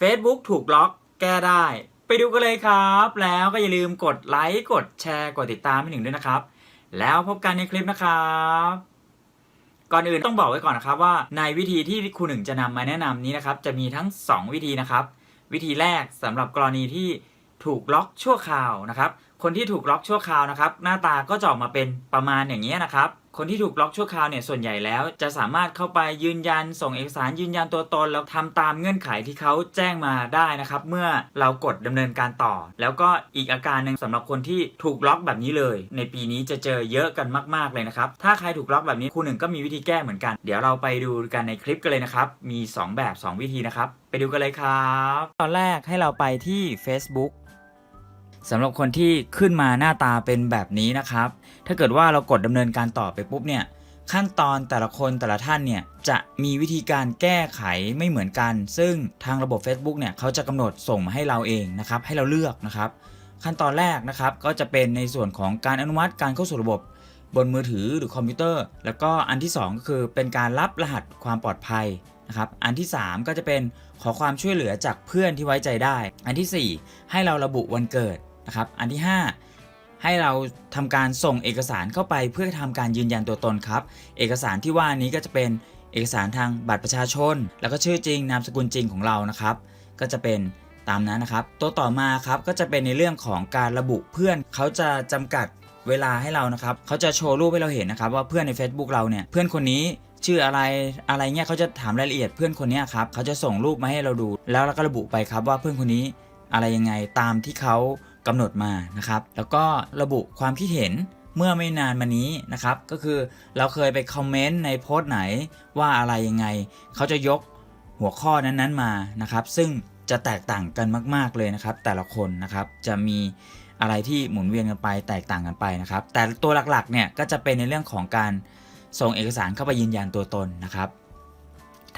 Facebook ถูกล็อกแก้ได้ ไปดูกันเลยครับ แล้วก็อย่าลืมกดไลค์กดแชร์กดติดตามให้หนึ่งด้วยนะครับ แล้วพบกันในคลิปนะครับ ก่อนอื่นต้องบอกไว้ก่อนนะครับว่าในวิธีที่ครูหนึ่งจะนำมาแนะนำนี้นะครับ จะมีทั้ง 2 วิธีนะครับ วิธีแรกสำหรับกรณีที่ถูกล็อกชั่วคราวนะครับ คนที่ถูกล็อกชั่วคราวนะครับ หน้าตาก็จะออกมาเป็นประมาณอย่างนี้นะครับ คนที่ถูกล็อกชั่วคราวเนี่ยส่วนใหญ่แล้ว จะสามารถเข้าไปยืนยัน ส่งเอกสารยืนยันตัวตนแล้วทำตามเงื่อนไขที่เขาแจ้งมาได้นะครับ เมื่อเรากดดำเนินการต่อ แล้วก็อีกอาการหนึ่งสำหรับคนที่ถูกล็อกแบบนี้เลย ในปีนี้จะเจอเยอะกันมากๆเลยนะครับ ถ้าใครถูกล็อกแบบนี้ครูหนึ่งก็มีวิธีแก้เหมือนกัน เดี๋ยวเราไปดูกันในคลิปกันเลยนะครับ มี 2 แบบ 2 วิธีนะครับ ไปดูกันเลยครับ ตอนแรกให้เราไปที่ Facebook สำหรับคนที่ขึ้นมาหน้าตาเป็นแบบนี้นะครับ ถ้าเกิดว่าเรากดดำเนินการต่อไปปุ๊บเนี่ยขั้นตอนแต่ละคนแต่ละท่านเนี่ยจะมีวิธีการแก้ไขไม่เหมือนกัน ซึ่งทางระบบ Facebook เนี่ยเขาจะกำหนดส่งมาให้เราเองนะครับให้เราเลือกนะครับ ขั้นตอนแรกนะครับก็จะเป็นในส่วนของการอนุมัติการเข้าสู่ระบบบนมือถือหรือคอมพิวเตอร์ แล้วก็อันที่ 2 ก็คือเป็นการรับรหัสความปลอดภัยนะครับอันที่ 3 ก็จะเป็นขอความช่วยเหลือจากเพื่อนที่ไว้ใจได้ อันทีสี่4 ให้เราระบุวันเกิด นะครับอันที่ 5 ให้เราทำการส่งเอกสารเข้าไปเพื่อทำการยืนยันตัวตนครับ เอกสารที่ว่านี้ก็จะเป็นเอกสารทางบัตรประชาชน แล้วก็ชื่อจริงนามสกุลจริงของเรานะครับ ก็จะเป็นตามนั้นนะครับ ตัวต่อมาครับก็จะเป็นในเรื่องของการระบุเพื่อนเขาจะจำกัดเวลาให้เรานะครับเขาจะโชว์รูปให้เราเห็นนะครับ ว่าเพื่อนใน Facebook เราเนี่ยเพื่อนคนนี้ชื่ออะไรอะไรเงี้ยเขาจะถามรายละเอียดเพื่อนคนนี้ครับเขาจะส่งรูปมาให้เราดู แล้วเราก็ระบุไปครับว่าเพื่อนคนนี้อะไรยังไงตามที่เขา กำหนดมานะครับ แล้วก็ระบุความคิดเห็นเมื่อไม่นานมานี้นะครับ ก็คือเราเคยไปคอมเมนต์ในโพสต์ไหนว่าอะไรยังไง เขาจะยกหัวข้อนั้นๆมานะครับ ซึ่งจะแตกต่างกันมาก ๆเลยนะครับ แต่ละคนนะครับจะมีอะไรที่หมุนเวียนกันไปแตกต่างกันไปนะครับ แต่ตัวหลักๆเนี่ยก็จะเป็นในเรื่องของการส่งเอกสารเข้าไปยืนยันตัวตนนะครับ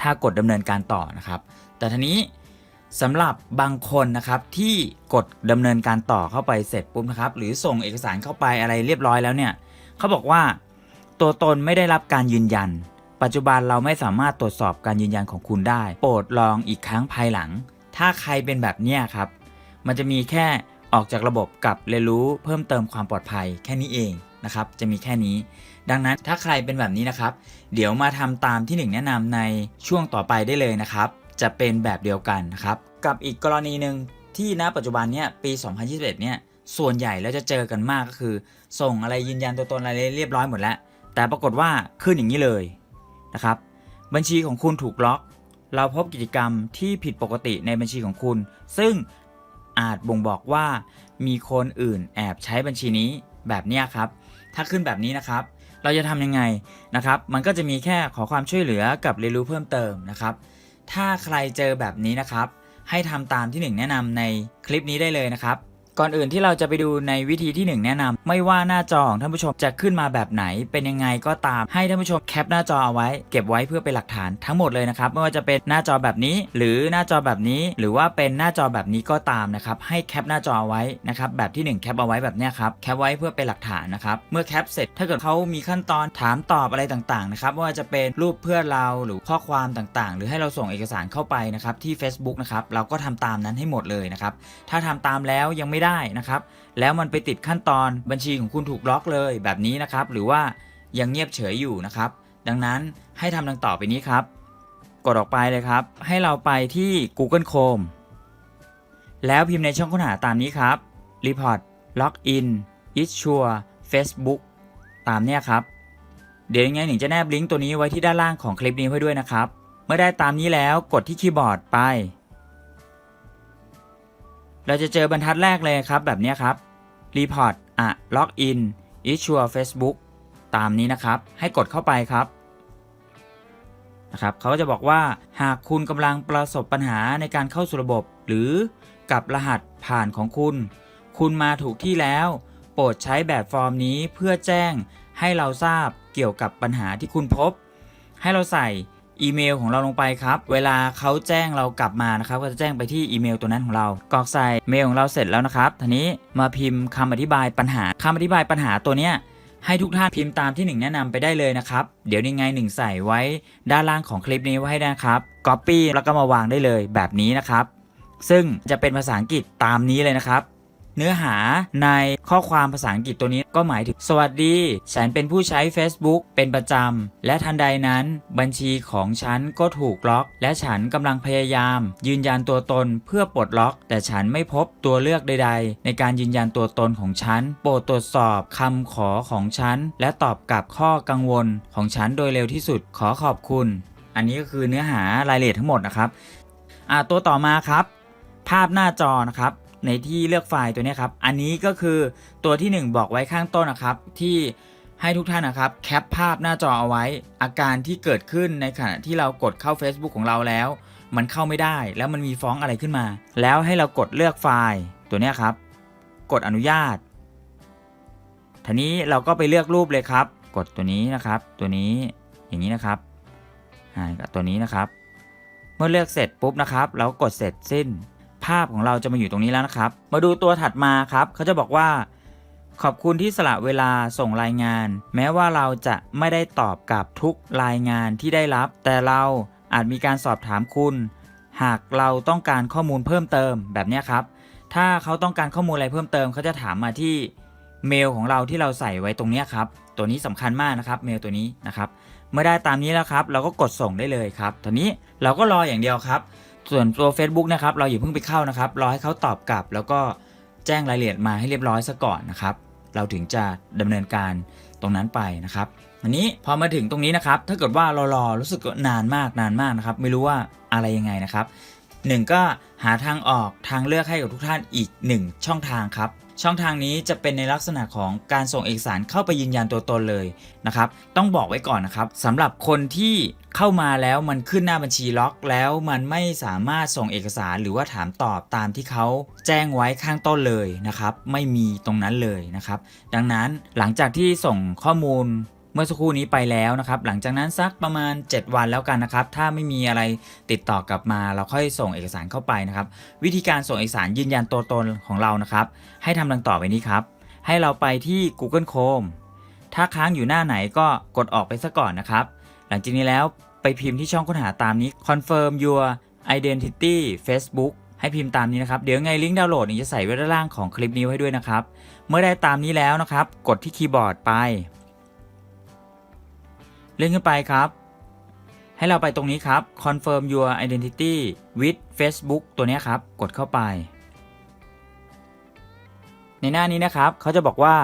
ถ้ากดดำเนินการต่อนะครับ แต่ทีนี้ สำหรับบางคนนะครับที่กดดำเนินการต่อเข้าไปเสร็จปุ๊บนะครับหรือส่งเอกสารเข้าไปอะไรเรียบร้อยแล้วเนี่ยเขาบอกว่า ตัวตนไม่ได้รับการยืนยัน ปัจจุบันเราไม่สามารถตรวจสอบการยืนยันของคุณได้ โปรดลองอีกครั้งภายหลัง ถ้าใครเป็นแบบเนี้ยครับ มันจะมีแค่ออกจากระบบกับเรียนรู้เพิ่มเติมความปลอดภัยแค่นี้เองนะครับจะมีแค่นี้ ดังนั้นถ้าใครเป็นแบบนี้นะครับ เดี๋ยวมาทำตามที่หนึ่งแนะนำในช่วงต่อไปได้เลยนะครับ จะเป็นแบบเดียวกันนะครับ กับอีกกรณีหนึ่งที่ณปัจจุบันเนี้ยปี 2021เนี่ยส่วนใหญ่แล้วจะเจอกันมากก็คือ ส่งอะไรยืนยันตัวตนอะไรเรียบร้อยหมดแล้ว แต่ปรากฏว่าขึ้นอย่างนี้เลยนะครับ บัญชีของคุณถูกล็อก เราพบกิจกรรมที่ผิดปกติในบัญชีของคุณ ซึ่งอาจบ่งบอกว่ามีคนอื่นแอบใช้บัญชีนี้แบบนี้ครับ ถ้าขึ้นแบบนี้นะครับ เราจะทำยังไงนะครับ มันก็จะมีแค่ขอความช่วยเหลือกับเรียนรู้เพิ่มเติมนะครับ ถ้าใครเจอแบบนี้นะครับ ให้ทำตามที่หนึ่งแนะนำในคลิปนี้ได้เลยนะครับ ก่อนอื่นที่เราจะไปดูในวิธีที่หนึ่งแนะนำไม่ว่าหน้าจอของท่านผู้ชมจะขึ้นมาแบบไหน เป็นยังไงก็ตามให้ท่านผู้ชมแคปหน้าจอเอาไว้ เก็บไว้เพื่อเป็นหลักฐานทั้งหมดเลยนะครับไม่ว่าจะเป็นหน้าจอแบบนี้ หรือหน้าจอแบบนี้ หรือว่าเป็นหน้าจอแบบนี้ก็ตามนะครับให้แคปหน้าจอเอาไว้นะครับแบบที่หนึ่งแคปเอาไว้แบบนี้ครับแคปไว้เพื่อเป็นหลักฐานนะครับเมื่อแคปเสร็จถ้าเกิดเขามีขั้นตอนถามตอบอะไรต่างๆนะครับว่าจะเป็นรูปเพื่อเราหรือข้อความต่างๆ หรือให้เราส่งเอกสารเข้าไปนะครับที่ Facebook นะครับเราก็ทำตามนั้นให้หมดเลยนะครับถ้าทำตามแล้วยังไม่ได้นะครับ แล้วมันไปติดขั้นตอนบัญชีของคุณถูกล็อกเลยแบบนี้นะครับ หรือว่ายังเงียบเฉยอยู่นะครับ ดังนั้นให้ทำดังต่อไปนี้ครับ กดออกไปเลยครับ ให้เราไปที่ Google Chrome แล้วพิมพ์ในช่องค้นหาตามนี้ครับ Report Login Issue Facebook ตามเนี้ยครับ เดี๋ยวยังไงหนิงจะแนบลิงก์ตัวนี้ไว้ที่ด้านล่างของคลิปนี้ไว้ด้วยนะครับ เมื่อได้ตามนี้แล้วกดที่คีย์บอร์ดไป เราจะเจอบรรทัดแรกเลยครับแบบนี้ครับ Report อะ Login Issue Facebook ตามนี้นะครับ ให้กดเข้าไปครับนะครับเขาก็จะบอกว่าหากคุณกำลังประสบปัญหาในการเข้าสู่ระบบ หรือกับรหัสผ่านของคุณ คุณมาถูกที่แล้ว โปรดใช้แบบฟอร์มนี้เพื่อแจ้งให้เราทราบเกี่ยวกับปัญหาที่คุณพบ ให้เราใส่ อีเมลของเราลงไปครับ เวลาเขาแจ้งเรากลับมานะครับ ก็จะแจ้งไปที่อีเมลตัวนั้นของเรากรอกใส่เมลของเราเสร็จแล้วนะครับทีนี้มาพิมพ์คำอธิบายปัญหาคำอธิบายปัญหาตัวเนี้ยให้ทุกท่านพิมพ์ตามที่หนึ่งแนะนำไปได้เลยนะครับ เดี๋ยวยังไงหนึ่งใส่ไว้ด้านล่างของคลิปนี้ไว้ให้นะครับ Copy แล้วก็มาวางได้เลยแบบนี้นะครับ ซึ่งจะเป็นภาษาอังกฤษตามนี้เลยนะครับ เนื้อหาในข้อความภาษาอังกฤษตัวนี้ก็หมายถึง สวัสดี ฉันเป็นผู้ใช้ Facebook เป็นประจำ และทันใดนั้น บัญชีของฉันก็ถูกล็อก และฉันกำลังพยายาม ยืนยันตัวตนเพื่อปลดล็อก แต่ฉันไม่พบตัวเลือกใด ๆ ในการยืนยันตัวตนของฉัน โปรดตรวจสอบคำขอของฉัน และตอบกลับข้อกังวลของฉันโดยเร็วที่สุดขอขอบคุณ อันนี้ก็คือเนื้อหารายละเอียดทั้งหมดนะครับตัวต่อมาครับ ภาพหน้าจอนะครับ ในที่เลือกไฟล์ตัวนี้ครับ อันนี้ก็คือตัวที่ 1 บอกไว้ข้างต้นนะครับ ที่ให้ทุกท่านนะครับแคปภาพหน้าจอเอาไว้ อาการที่เกิดขึ้นในขณะที่เรากดเข้า Facebook ของเราแล้ว มันเข้าไม่ได้แล้วมันมีฟ้องอะไรขึ้นมา แล้วให้เรากดเลือกไฟล์ตัวนี้ครับ กดอนุญาตทีนี้เราก็ไปเลือกรูปเลยครับ กดตัวนี้นะครับ ตัวนี้อย่างนี้นะครับอ่ากับตัวนี้นะครับ เมื่อเลือกเสร็จปุ๊บนะครับ เรากดเสร็จสิ้น ภาพของเราจะมาอยู่ตรงนี้แล้วนะครับ มาดูตัวถัดมาครับ เขาจะบอกว่า ขอบคุณที่สละเวลาส่งรายงาน แม้ว่าเราจะไม่ได้ตอบกับทุกรายงานที่ได้รับ แต่เราอาจมีการสอบถามคุณ หากเราต้องการข้อมูลเพิ่มเติมแบบนี้ครับ ถ้าเขาต้องการข้อมูลอะไรเพิ่มเติมเขาจะถามมาที่เมลของเราที่เราใส่ไว้ตรงนี้ครับ ตัวนี้สำคัญมากนะครับ เมลตัวนี้นะครับ เมื่อได้ตามนี้แล้วครับ เราก็กดส่งได้เลยครับทีนี้เราก็รออย่างเดียวครับ ส่วนตัว Facebook นะครับเราอย่าเพิ่งไปเข้านะครับรอให้เขาตอบกลับ แล้วก็แจ้งรายละเอียดมาให้เรียบร้อยซะก่อนนะครับ เราถึงจะดำเนินการตรงนั้นไปนะครับอันนี้พอมาถึงตรงนี้นะครับ ถ้าเกิดว่าเรารอรู้สึกนานมากนานมากนะครับ ไม่รู้ว่าอะไรยังไงนะครับหนึ่งก็หาทางออกทางเลือกให้กับทุกท่านอีกหนึ่งช่องทางครับ ช่องทางนี้จะเป็นในลักษณะของการส่งเอกสารเข้าไปยืนยันตัวตนเลยนะครับ ต้องบอกไว้ก่อนนะครับสำหรับคนที่ เข้ามาแล้วมันขึ้นหน้าบัญชีล็อก แล้วมันไม่สามารถส่งเอกสารหรือว่าถามตอบตามที่เขาแจ้งไว้ข้างต้นเลยนะครับไม่มีตรงนั้นเลยนะครับ ดังนั้นหลังจากที่ส่งข้อมูลเมื่อสักครู่นี้ไปแล้วนะครับ หลังจากนั้นสักประมาณ 7 วันแล้วกันนะครับ ถ้าไม่มีอะไรติดต่อกลับมาเราค่อยส่งเอกสารเข้าไปนะครับ วิธีการส่งเอกสารยืนยันตัวตนของเรานะครับ ให้ทำดังต่อไปนี้ครับ ให้เราไปที่ Google Chrome ถ้าค้างอยู่หน้าไหนก็กดออกไปซะก่อนนะครับ หลังจากนี้แล้ว ไปพิมพ์ที่ช่องค้นหาตามนี้ confirm your identity Facebook ให้พิมพ์ตามนี้นะครับ เดี๋ยวไงลิงก์ดาวน์โหลดนี่จะใส่ไว้ด้านล่างของคลิปนี้ไว้ด้วยนะครับ เมื่อได้ตามนี้แล้วนะครับ กดที่คีย์บอร์ดไป เลื่อนขึ้นไปครับ ให้เราไปตรงนี้ครับ confirm your identity with Facebook ตัวนี้ครับ กดเข้าไป ในหน้านี้นะครับเขาจะบอกว่า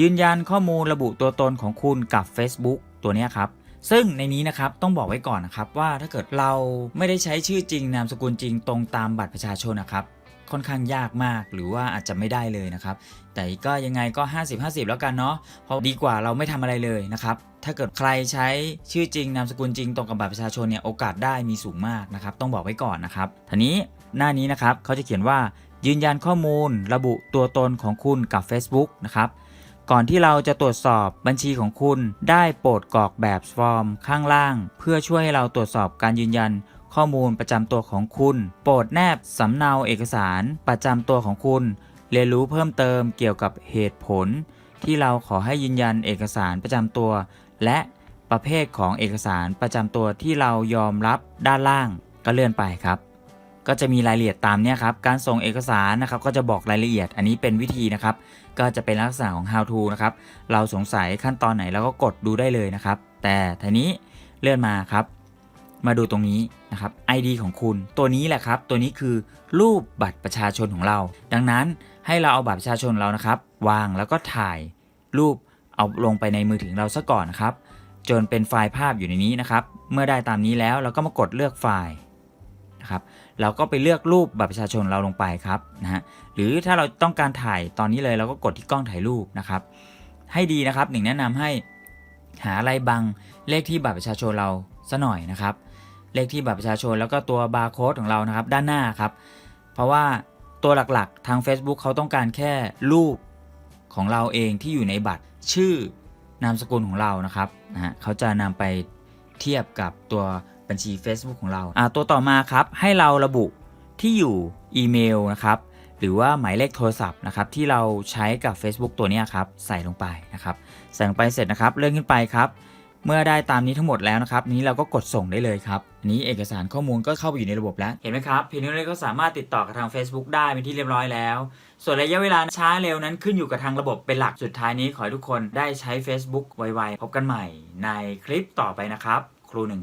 ยืนยันข้อมูลระบุตัวตนของคุณกับ Facebook ตัวนี้ครับ ซึ่งในนี้นะครับต้องบอกไว้ก่อนนะครับว่าถ้าเกิดเราไม่ได้ใช้ชื่อจริงนามสกุลจริงตรงตามบัตรประชาชนนะครับค่อนข้างยากมากหรือว่าอาจจะไม่ได้เลยนะครับ แต่ก็ยังไงก็ 50-50 แล้วกันเนาะเพราะดีกว่าเราไม่ทำอะไรเลยนะครับ ถ้าเกิดใครใช้ชื่อจริงนามสกุลจริงตรงกับบัตรประชาชนเนี่ยโอกาสได้มีสูงมากนะครับ ต้องบอกไว้ก่อนนะครับทีนี้หน้านี้นะครับเขาจะเขียนว่ายืนยันข้อมูล ระบุตัวตนของคุณกับ Facebook นะครับ ก่อนที่เราจะตรวจสอบบัญชีของคุณได้โปรดกรอกแบบฟอร์มข้างล่าง เพื่อช่วยให้เราตรวจสอบการยืนยันข้อมูลประจำตัวของคุณ โปรดแนบสำเนาเอกสารประจำตัวของคุณ เรียนรู้เพิ่มเติมเกี่ยวกับเหตุผล ที่เราขอให้ยืนยันเอกสารประจำตัว และประเภทของเอกสารประจำตัวที่เรายอมรับด้านล่างก็เลื่อนไปครับ ก็จะมีรายละเอียดตามเนี้ยครับ การส่งเอกสารนะครับก็จะบอกรายละเอียด อันนี้เป็นวิธีนะครับ ก็จะเป็นลักษณะของ how to นะครับ เราสงสัยขั้นตอนไหนเราก็กดดูได้เลยนะครับ แต่ทีนี้เลื่อนมาครับ มาดูตรงนี้นะครับ ID ของคุณ ตัวนี้แหละครับ ตัวนี้คือรูปบัตรประชาชนของเรา ดังนั้นให้เราเอาบัตรประชาชนเรานะครับ วางแล้วก็ถ่ายรูปเอาลงไปในมือถือเราซะก่อนนะครับ จนเป็นไฟล์ภาพอยู่ในนี้นะครับ เมื่อได้ตามนี้แล้วเราก็มากดเลือกไฟล์ นะครับเราก็ไปเลือกรูปบัตรประชาชนเราลงไปครับนะฮะหรือถ้าเราต้องการถ่ายตอนนี้เลยเราก็กดที่กล้องถ่ายรูปนะครับ ให้ดีนะครับหนึ่งแนะนำให้หาอะไรบังเลขที่บัตรประชาชนเราซะหน่อยนะครับ เลขที่บัตรประชาชนแล้วก็ตัวบาร์โค้ดของเรานะครับ ด้านหน้าครับ เพราะว่าตัวหลักๆ ทาง Facebook เขาต้องการแค่รูปของเราเองที่อยู่ในบัตรชื่อนามสกุลของเรานะครับนะฮะเขาจะนำไปเทียบกับตัว บัญชี Facebook ของเราตัวต่อมาครับให้เราระบุที่อยู่อีเมลนะครับหรือว่าหมายเลขโทรศัพท์นะครับที่เราใช้กับ Facebook ตัวนี้ครับใส่ลงไปนะครับใส่ลงไปเสร็จนะครับเลื่อนขึ้นไปครับเมื่อได้ตามนี้ทั้งหมดแล้วนะครับ นี้เราก็กดส่งได้เลยครับนี้เอกสารข้อมูลก็เข้าไปอยู่ในระบบแล้ว เห็นไหมครับเพียงเท่านี้ก็สามารถติดต่อกับทาง Facebook ได้เป็นที่เรียบร้อยแล้ว ส่วนระยะเวลาช้าเร็วนั้นขึ้นอยู่กับทางระบบเป็นหลักสุดท้ายนี้ขอให้ทุกคนได้ใช้ Facebook ไวๆพบกันใหม่ในคลิปต่อไปนะครับ ครูหนึ่ง